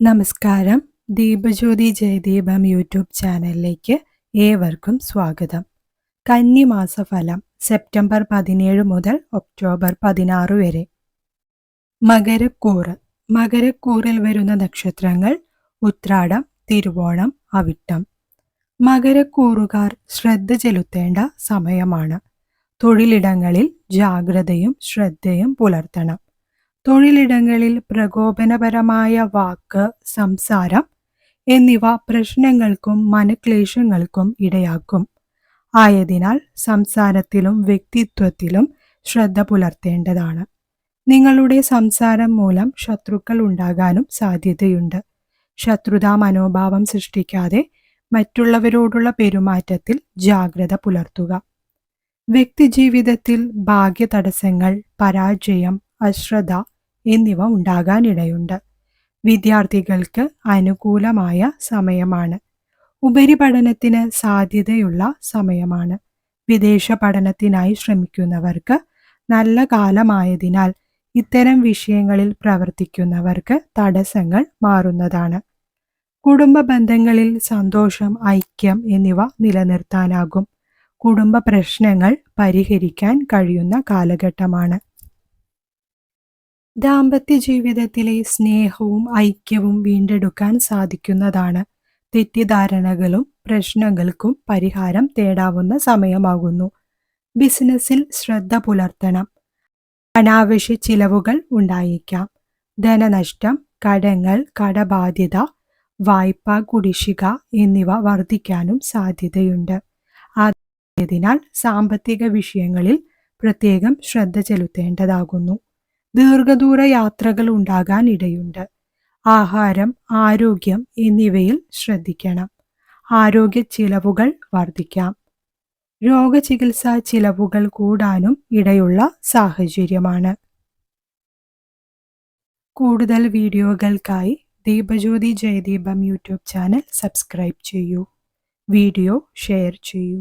നമസ്കാരം. ദീപജ്യോതി ജയദീപം യൂട്യൂബ് ചാനലിലേക്ക് ഏവർക്കും സ്വാഗതം. കന്നിമാസ ഫലം സെപ്റ്റംബർ പതിനേഴ് മുതൽ ഒക്ടോബർ പതിനാറ് വരെ. മകരക്കൂറ്. മകരക്കൂറിൽ വരുന്ന നക്ഷത്രങ്ങൾ ഉത്രാടം തിരുവോണം അവിട്ടം. മകരക്കൂറുകാർ ശ്രദ്ധ ചെലുത്തേണ്ട സമയമാണ്. തൊഴിലിടങ്ങളിൽ ജാഗ്രതയും ശ്രദ്ധയും പുലർത്തണം. തൊഴിലിടങ്ങളിൽ പ്രകോപനപരമായ വാക്ക് സംസാരം എന്നിവ പ്രശ്നങ്ങൾക്കും മനക്ലേശങ്ങൾക്കും ഇടയാക്കും. ആയതിനാൽ സംസാരത്തിലും വ്യക്തിത്വത്തിലും ശ്രദ്ധ പുലർത്തേണ്ടതാണ്. നിങ്ങളുടെ സംസാരം മൂലം ശത്രുക്കൾ ഉണ്ടാകാനും സാധ്യതയുണ്ട്. ശത്രുതാ മനോഭാവം സൃഷ്ടിക്കാതെ മറ്റുള്ളവരോടുള്ള പെരുമാറ്റത്തിൽ ജാഗ്രത പുലർത്തുക. വ്യക്തിജീവിതത്തിൽ ഭാഗ്യ തടസ്സങ്ങൾ പരാജയം അശ്രദ്ധ എന്നിവ ഉണ്ടാകാനിടയുണ്ട്. വിദ്യാർത്ഥികൾക്ക് അനുകൂലമായ സമയമാണ്. ഉപരിപഠനത്തിന് സാധ്യതയുള്ള സമയമാണ്. വിദേശ പഠനത്തിനായി ശ്രമിക്കുന്നവർക്ക് നല്ല കാലമായതിനാൽ ഇത്തരം വിഷയങ്ങളിൽ പ്രവർത്തിക്കുന്നവർക്ക് തടസ്സങ്ങൾ മാറുന്നതാണ്. കുടുംബ ബന്ധങ്ങളിൽ സന്തോഷം ഐക്യം എന്നിവ നിലനിർത്താനാകും. കുടുംബ പ്രശ്നങ്ങൾ പരിഹരിക്കാൻ കഴിയുന്ന കാലഘട്ടമാണ്. ദാമ്പത്യ ജീവിതത്തിലെ സ്നേഹവും ഐക്യവും വീണ്ടെടുക്കാൻ സാധിക്കുന്നതാണ്. തെറ്റിദ്ധാരണകളും പ്രശ്നങ്ങൾക്കും പരിഹാരം തേടാവുന്ന സമയമാകുന്നു. ബിസിനസ്സിൽ ശ്രദ്ധ പുലർത്തണം. അനാവശ്യ ചിലവുകൾ ഉണ്ടായേക്കാം. ധനനഷ്ടം കടങ്ങൾ കടബാധ്യത വായ്പ കുടിശ്ശിക എന്നിവ വർദ്ധിക്കാനും സാധ്യതയുണ്ട്. ആയതിനാൽ സാമ്പത്തിക വിഷയങ്ങളിൽ പ്രത്യേകം ശ്രദ്ധ ചെലുത്തേണ്ടതാകുന്നു. ദീർഘദൂര യാത്രകൾ ഉണ്ടാകാൻ ഇടയുണ്ട്. ആഹാരം ആരോഗ്യം എന്നിവയിൽ ശ്രദ്ധിക്കണം. ആരോഗ്യ ചിലവുകൾ വർദ്ധിക്കാം. രോഗചികിത്സാ ചിലവുകൾ കൂടാനും ഇടയുള്ള സാഹചര്യമാണ്. കൂടുതൽ വീഡിയോകൾക്കായി Deepajyothi Jayadeepam YouTube channel subscribe ചെയ്യൂ. വീഡിയോ ഷെയർ ചെയ്യൂ.